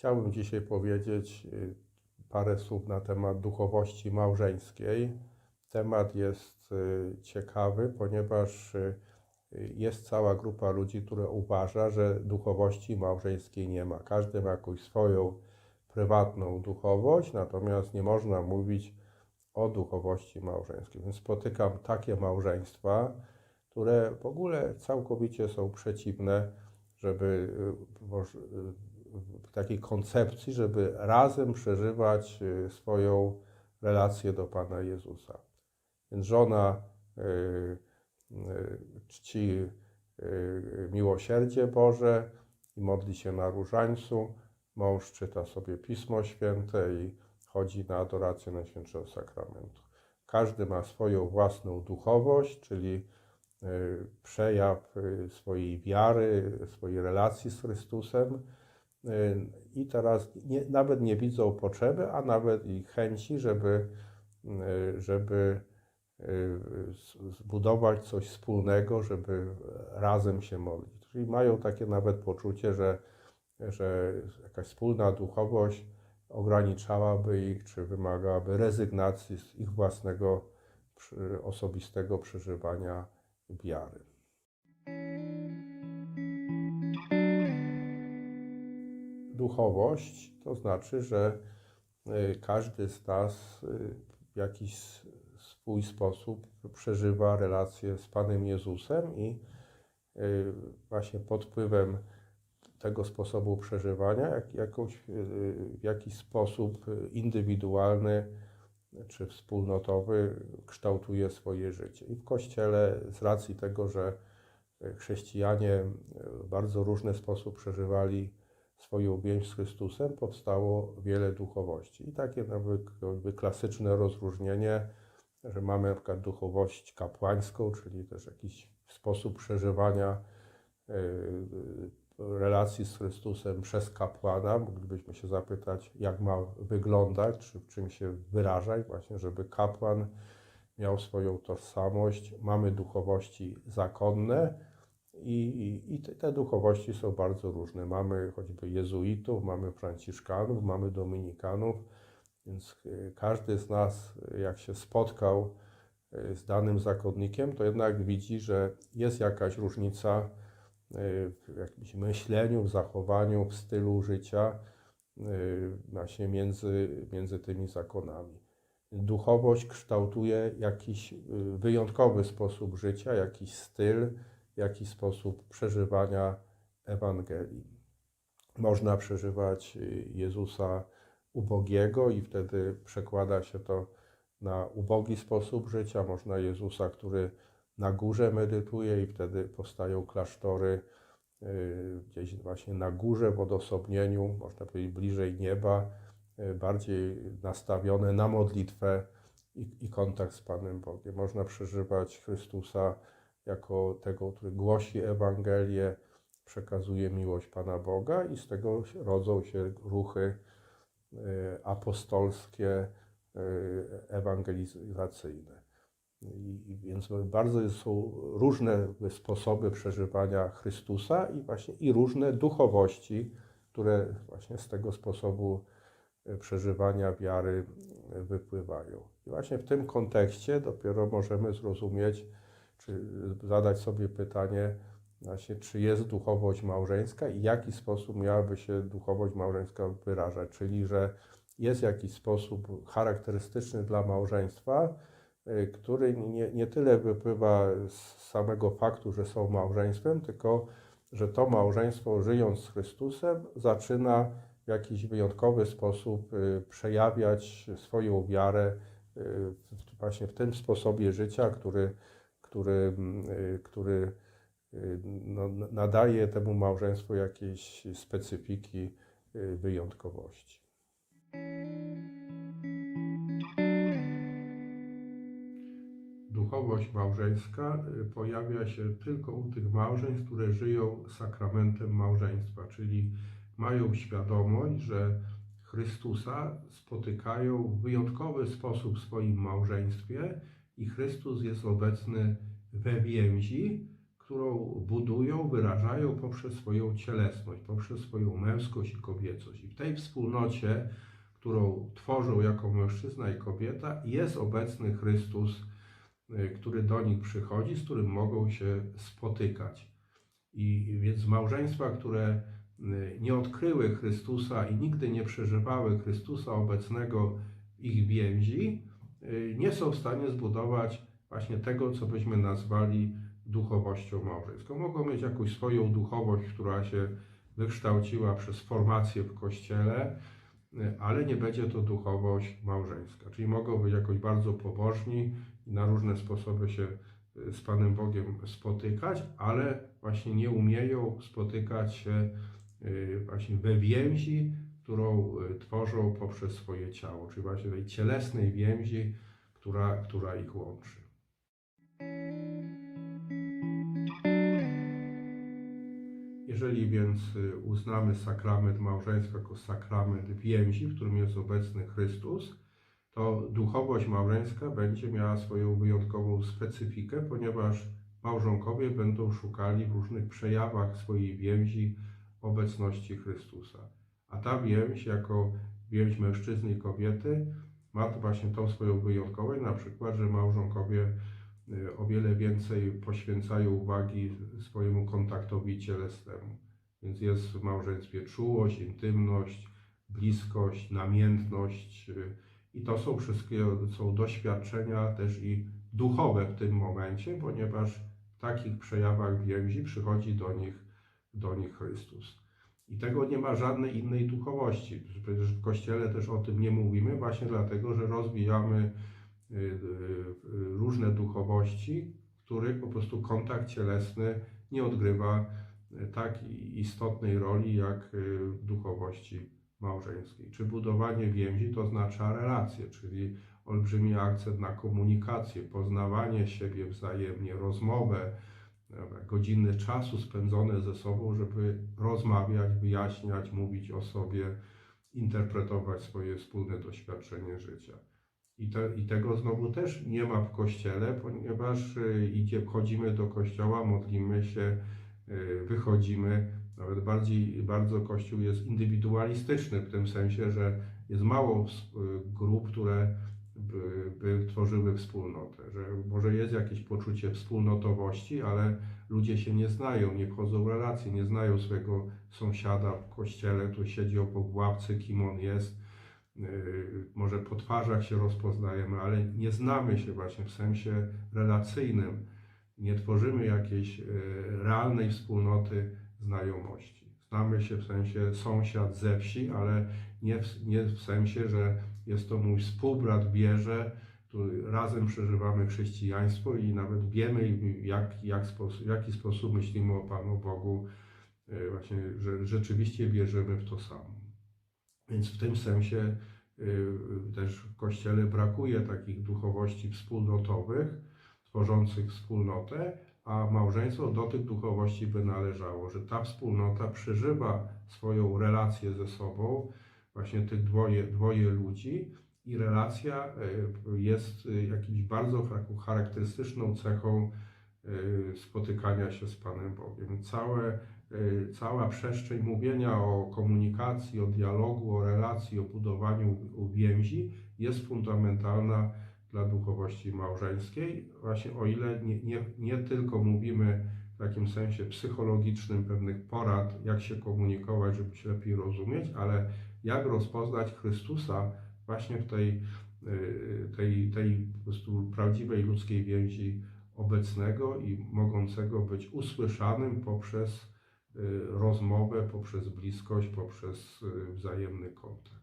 Chciałbym dzisiaj powiedzieć y, parę słów na temat duchowości małżeńskiej. Temat jest y, ciekawy, ponieważ y, jest cała grupa ludzi, która uważa, że duchowości małżeńskiej nie ma. Każdy ma jakąś swoją prywatną duchowość, natomiast nie można mówić o duchowości małżeńskiej. Więc spotykam takie małżeństwa, które w ogóle całkowicie są przeciwne, żeby takiej koncepcji, żeby razem przeżywać y, swoją relację do Pana Jezusa. Więc żona y, y, czci miłosierdzie Boże i modli się na różańcu. Mąż czyta sobie Pismo Święte i chodzi na adorację Najświętszego Sakramentu. Każdy ma swoją własną duchowość, czyli przejaw swojej wiary, swojej relacji z Chrystusem. Y, I teraz nie, nawet nie widzą potrzeby, a nawet i chęci, żeby, y, żeby y, zbudować coś wspólnego, żeby razem się modlić. Czyli mają takie nawet poczucie, że, że jakaś wspólna duchowość ograniczałaby ich, czy wymagałaby rezygnacji z ich własnego osobistego przeżywania wiary. Duchowość to znaczy, że y, każdy z nas y, w jakiś swój sposób przeżywa relację z Panem Jezusem i y, właśnie pod wpływem tego sposobu przeżywania jak, w jakiś sposób indywidualny czy wspólnotowy kształtuje swoje życie. I w Kościele z racji tego, że chrześcijanie w bardzo różny sposób przeżywali swoją więź z Chrystusem, powstało wiele duchowości. I takie jakby klasyczne rozróżnienie, że mamy na przykład duchowość kapłańską, czyli też jakiś sposób przeżywania y, relacji z Chrystusem przez kapłana. Moglibyśmy się zapytać, jak ma wyglądać, czy w czym się wyraża, i właśnie, żeby kapłan miał swoją tożsamość. Mamy duchowości zakonne, i, i, I te, te duchowości są bardzo różne. Mamy choćby jezuitów, mamy franciszkanów, mamy dominikanów, więc y, każdy z nas, y, jak się spotkał y, z danym zakonnikiem, to jednak widzi, że jest jakaś różnica w jakimś myśleniu, w zachowaniu, w stylu życia właśnie między, między tymi zakonami. Duchowość kształtuje jakiś wyjątkowy sposób życia, jakiś styl, jakiś sposób przeżywania Ewangelii. Można przeżywać y, Jezusa ubogiego i wtedy przekłada się to na ubogi sposób życia. Można Jezusa, który na górze medytuje i wtedy powstają klasztory y, gdzieś właśnie na górze w odosobnieniu, można powiedzieć bliżej nieba, y, bardziej nastawione na modlitwę i, i kontakt z Panem Bogiem. Można przeżywać Chrystusa jako tego, który głosi Ewangelię, przekazuje miłość Pana Boga i z tego rodzą się ruchy y, apostolskie, y, ewangelizacyjne. I, więc bardzo są różne sposoby przeżywania Chrystusa i właśnie i różne duchowości, które właśnie z tego sposobu y, przeżywania wiary wypływają. I właśnie w tym kontekście dopiero możemy zrozumieć, czy zadać sobie pytanie, właśnie, czy jest duchowość małżeńska i w jaki sposób miałaby się duchowość małżeńska wyrażać, czyli że jest jakiś sposób charakterystyczny dla małżeństwa, y, który nie, nie tyle wypływa z samego faktu, że są małżeństwem, tylko że to małżeństwo, żyjąc z Chrystusem, zaczyna w jakiś wyjątkowy sposób y, przejawiać swoją wiarę y, właśnie w tym sposobie życia, który, który, y, który y, no, nadaje temu małżeństwu jakiejś specyfiki, y, wyjątkowości. Duchowość małżeńska pojawia się tylko u tych małżeństw, które żyją sakramentem małżeństwa, czyli mają świadomość, że Chrystusa spotykają w wyjątkowy sposób w swoim małżeństwie i Chrystus jest obecny we więzi, którą budują, wyrażają poprzez swoją cielesność, poprzez swoją męskość i kobiecość. I w tej wspólnocie, którą tworzą jako mężczyzna i kobieta, jest obecny Chrystus, y, który do nich przychodzi, z którym mogą się spotykać. I więc małżeństwa, które y, nie odkryły Chrystusa i nigdy nie przeżywały Chrystusa obecnego w ich więzi, nie są w stanie zbudować właśnie tego, co byśmy nazwali duchowością małżeńską. Mogą mieć jakąś swoją duchowość, która się wykształciła przez formację w kościele, ale nie będzie to duchowość małżeńska. Czyli mogą być jakoś bardzo pobożni i na różne sposoby się z Panem Bogiem spotykać, ale właśnie nie umieją spotykać się y, właśnie we więzi, którą y, tworzą poprzez swoje ciało, czyli właśnie tej cielesnej więzi, która, która ich łączy. Jeżeli więc y, uznamy sakrament małżeństwa jako sakrament więzi, w którym jest obecny Chrystus, to duchowość małżeńska będzie miała swoją wyjątkową specyfikę, ponieważ małżonkowie będą szukali w różnych przejawach swojej więzi obecności Chrystusa. A ta więź, jako więź mężczyzny i kobiety, ma właśnie tą swoją wyjątkową, na przykład, że małżonkowie y, o wiele więcej poświęcają uwagi swojemu kontaktowi cielesnemu. Więc jest w małżeństwie czułość, intymność, bliskość, namiętność, y, i to są wszystkie są doświadczenia też i duchowe w tym momencie, ponieważ w takich przejawach więzi przychodzi do nich, do nich Chrystus. I tego nie ma żadnej innej duchowości. Przecież w Kościele też o tym nie mówimy, właśnie dlatego, że rozwijamy y, y, różne duchowości, których po prostu kontakt cielesny nie odgrywa tak istotnej roli jak w duchowości małżeńskiej. Czy budowanie więzi to oznacza relacje, czyli olbrzymi akcent na komunikację, poznawanie siebie wzajemnie, rozmowę, godziny czasu spędzone ze sobą, żeby rozmawiać, wyjaśniać, mówić o sobie, interpretować swoje wspólne doświadczenie życia. I, te, I tego znowu też nie ma w kościele, ponieważ y, idzie, do kościoła, modlimy się, y, wychodzimy, nawet bardziej, bardzo Kościół jest indywidualistyczny w tym sensie, że jest mało grup, które by, by tworzyły wspólnotę, że może jest jakieś poczucie wspólnotowości, ale ludzie się nie znają, nie wchodzą w relacje, nie znają swojego sąsiada w kościele, tu siedzi obok ławcy, kim on jest, yy, może po twarzach się rozpoznajemy, ale nie znamy się właśnie w sensie relacyjnym, nie tworzymy jakiejś yy, realnej wspólnoty znajomości. Znamy się w sensie sąsiad ze wsi, ale nie w, nie w sensie, że jest to mój współbrat w wierze, który razem przeżywamy chrześcijaństwo i nawet wiemy, jak, jak w jaki sposób myślimy o Panu Bogu, e, właśnie, że rzeczywiście wierzymy w to samo. Więc w tym sensie e, też w Kościele brakuje takich duchowości wspólnotowych, tworzących wspólnotę, a małżeństwo do tych duchowości by należało, że ta wspólnota przeżywa swoją relację ze sobą, właśnie tych dwoje, dwoje ludzi i relacja e, jest e, jakimś bardzo charakterystyczną cechą e, spotykania się z Panem Bogiem. Całe, cała przestrzeń mówienia o komunikacji, o dialogu, o relacji, o budowaniu więzi jest fundamentalna dla duchowości małżeńskiej, właśnie o ile nie, nie, nie tylko mówimy w takim sensie psychologicznym pewnych porad, jak się komunikować, żeby się lepiej rozumieć, ale jak rozpoznać Chrystusa właśnie w tej, y, tej, tej po prostu prawdziwej ludzkiej więzi obecnego i mogącego być usłyszanym poprzez y, rozmowę, poprzez bliskość, poprzez y, wzajemny kontakt.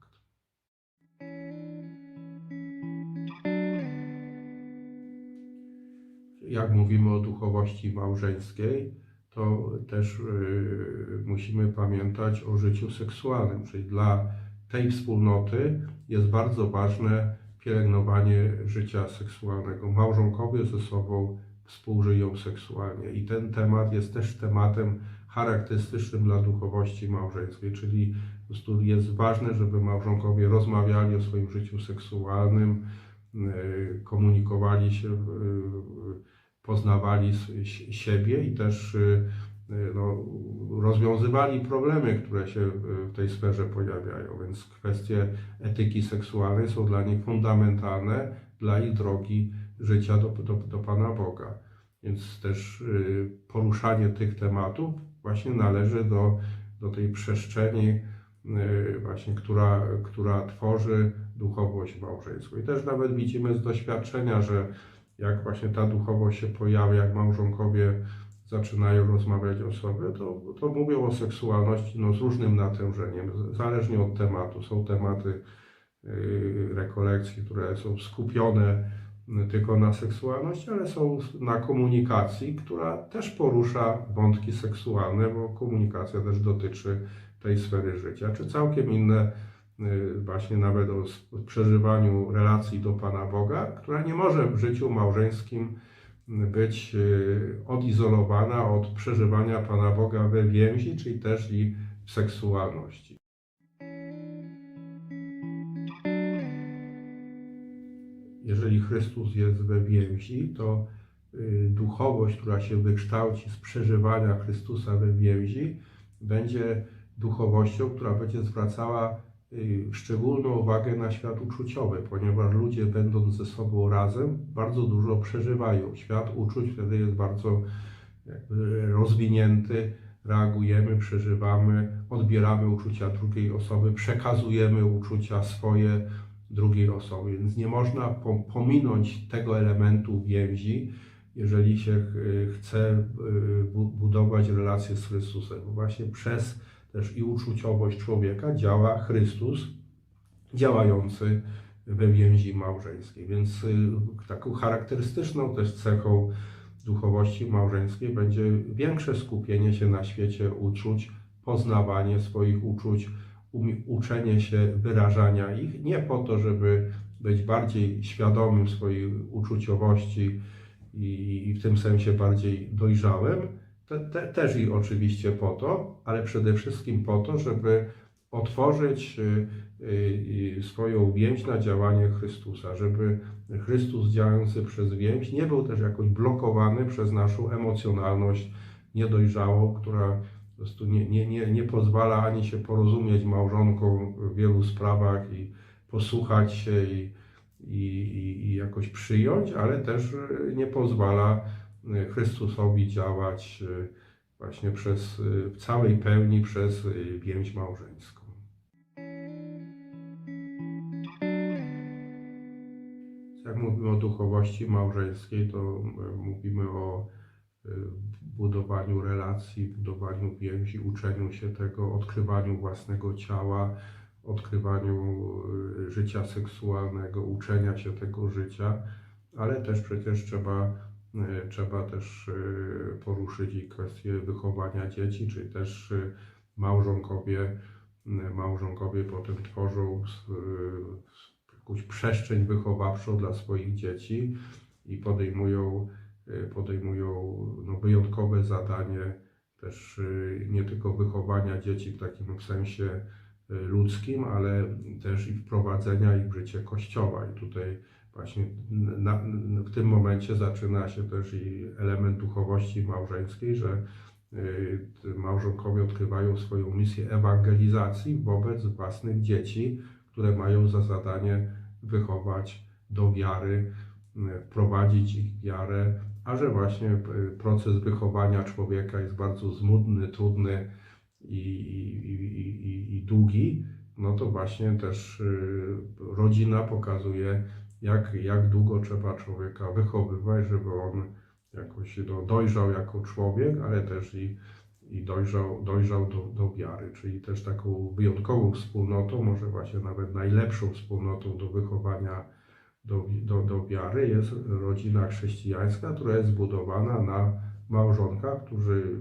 Jak mówimy o duchowości małżeńskiej, to też y, musimy pamiętać o życiu seksualnym, czyli dla tej wspólnoty jest bardzo ważne pielęgnowanie życia seksualnego. Małżonkowie ze sobą współżyją seksualnie. I ten temat jest też tematem charakterystycznym dla duchowości małżeńskiej, czyli jest ważne, żeby małżonkowie rozmawiali o swoim życiu seksualnym, y, komunikowali się poznawali siebie i też y, y, no, rozwiązywali problemy, które się w tej sferze pojawiają. Więc kwestie etyki seksualnej są dla nich fundamentalne dla ich drogi życia do, do, do Pana Boga. Więc też y, poruszanie tych tematów właśnie należy do, do tej przestrzeni, właśnie, która, która tworzy duchowość małżeńską. I też nawet widzimy z doświadczenia, że jak właśnie ta duchowość się pojawia, jak małżonkowie zaczynają rozmawiać o sobie, to, to mówią o seksualności no, z różnym natężeniem, zależnie od tematu. Są tematy y, rekolekcji, które są skupione tylko na seksualności, ale są na komunikacji, która też porusza wątki seksualne, bo komunikacja też dotyczy tej sfery życia, czy całkiem inne właśnie nawet o przeżywaniu relacji do Pana Boga, która nie może w życiu małżeńskim być y, odizolowana od przeżywania Pana Boga we więzi, czyli też i w seksualności. Jeżeli Chrystus jest we więzi, to y, duchowość, która się wykształci z przeżywania Chrystusa we więzi, będzie duchowością, która będzie zwracała y, szczególną uwagę na świat uczuciowy, ponieważ ludzie będąc ze sobą razem bardzo dużo przeżywają. Świat uczuć wtedy jest bardzo rozwinięty, reagujemy, przeżywamy, odbieramy uczucia drugiej osoby, przekazujemy uczucia swoje drugiej osoby, więc nie można po- pominąć tego elementu więzi, jeżeli się y, chce y, bu- budować relacje z Chrystusem. Właśnie przez też i uczuciowość człowieka działa Chrystus działający we więzi małżeńskiej. Więc y, taką charakterystyczną też cechą duchowości małżeńskiej będzie większe skupienie się na świecie uczuć, poznawanie swoich uczuć, uczenie się wyrażania ich, nie po to, żeby być bardziej świadomym swojej uczuciowości i w tym sensie bardziej dojrzałym, te, te, też i oczywiście po to, ale przede wszystkim po to, żeby otworzyć y, y, swoją więź na działanie Chrystusa, żeby Chrystus działający przez więź nie był też jakoś blokowany przez naszą emocjonalność niedojrzałą, która po prostu nie, nie, nie, nie pozwala ani się porozumieć małżonką w wielu sprawach i posłuchać się i, i, i- jakoś przyjąć, ale też y, nie pozwala Chrystusowi działać y, właśnie przez, y, w całej pełni przez y, więź małżeńską. Jak mówimy o duchowości małżeńskiej, to y, mówimy o y, budowaniu relacji, budowaniu więzi, uczeniu się tego, odkrywaniu własnego ciała, odkrywaniu y, życia seksualnego, uczenia się tego życia, ale też przecież trzeba, y, trzeba też y, poruszyć i kwestię wychowania dzieci, czyli też y, małżonkowie, y, małżonkowie potem tworzą y, jakąś przestrzeń wychowawczą dla swoich dzieci i podejmują, y, podejmują no, wyjątkowe zadanie też y, nie tylko wychowania dzieci w takim sensie y, ludzkim, ale też i wprowadzenia ich w życie Kościoła. I tutaj właśnie na, w tym momencie zaczyna się też i element duchowości małżeńskiej, że y, małżonkowie odkrywają swoją misję ewangelizacji wobec własnych dzieci, które mają za zadanie wychować do wiary, y, wprowadzić ich wiarę, a że właśnie y, proces wychowania człowieka jest bardzo zmudny, trudny i, i, i, i, i długi, no to właśnie też y, rodzina pokazuje, jak, jak długo trzeba człowieka wychowywać, żeby on jakoś no, dojrzał jako człowiek, ale też i, i dojrzał, dojrzał do, do wiary. Czyli też taką wyjątkową wspólnotą, może właśnie nawet najlepszą wspólnotą do wychowania do, do, do wiary jest rodzina chrześcijańska, która jest zbudowana na małżonkach, którzy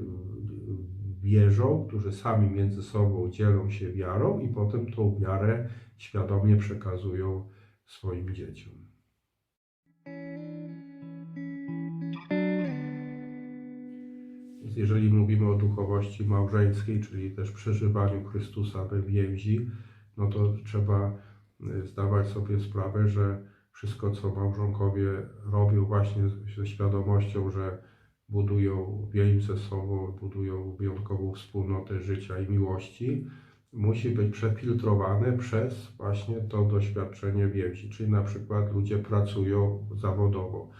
wierzą, którzy sami między sobą dzielą się wiarą i potem tą wiarę świadomie przekazują swoim dzieciom. Jeżeli mówimy o duchowości małżeńskiej, czyli też przeżywaniu Chrystusa we więzi, no to trzeba y, zdawać sobie sprawę, że wszystko, co małżonkowie robią właśnie ze świadomością, że budują więź ze sobą, budują wyjątkową wspólnotę życia i miłości, musi być przefiltrowane przez właśnie to doświadczenie więzi. Czyli na przykład ludzie pracują zawodowo,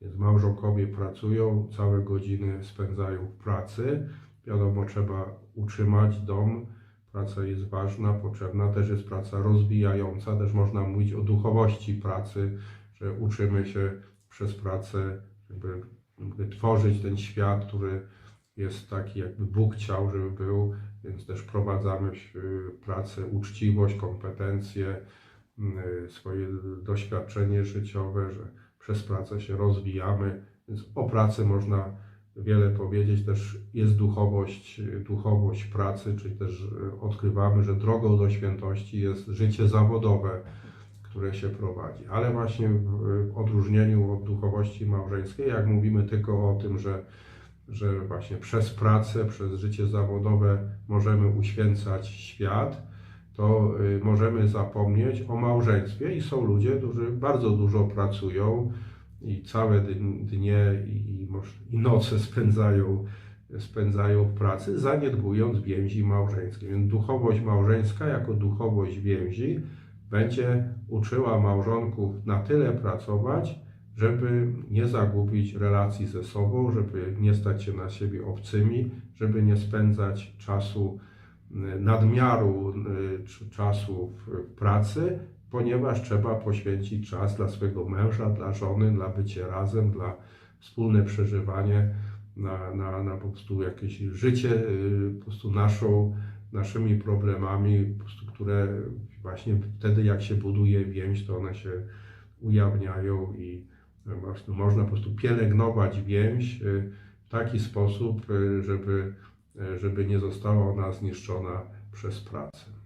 więc małżonkowie pracują, całe godziny spędzają w pracy. Wiadomo, trzeba utrzymać dom, praca jest ważna, potrzebna, też jest praca rozwijająca, też można mówić o duchowości pracy, że uczymy się przez pracę jakby, jakby tworzyć ten świat, który jest taki, jakby Bóg chciał, żeby był, więc też prowadzamy w pracę uczciwość, kompetencje, y, swoje doświadczenie życiowe, że przez pracę się rozwijamy, więc o pracy można wiele powiedzieć. Też jest duchowość, duchowość pracy, czyli też y, odkrywamy, że drogą do świętości jest życie zawodowe, które się prowadzi. Ale właśnie w odróżnieniu od duchowości małżeńskiej, jak mówimy tylko o tym, że że właśnie przez pracę, przez życie zawodowe możemy uświęcać świat, to y, możemy zapomnieć o małżeństwie i są ludzie, którzy bardzo dużo pracują i całe dnie i, noce spędzają, spędzają w pracy, zaniedbując więzi małżeńskie. Więc duchowość małżeńska jako duchowość więzi będzie uczyła małżonków na tyle pracować, żeby nie zagubić relacji ze sobą, żeby nie stać się na siebie obcymi, żeby nie spędzać czasu y, nadmiaru y, czasu w pracy, ponieważ trzeba poświęcić czas dla swojego męża, dla żony, dla bycie razem, dla wspólne przeżywanie, na, na, na po prostu jakieś życie, y, po prostu naszą, naszymi problemami, po prostu, które właśnie wtedy jak się buduje więź, to one się ujawniają i można po prostu pielęgnować więź y, w taki sposób, y, żeby, y, żeby nie została ona zniszczona przez pracę.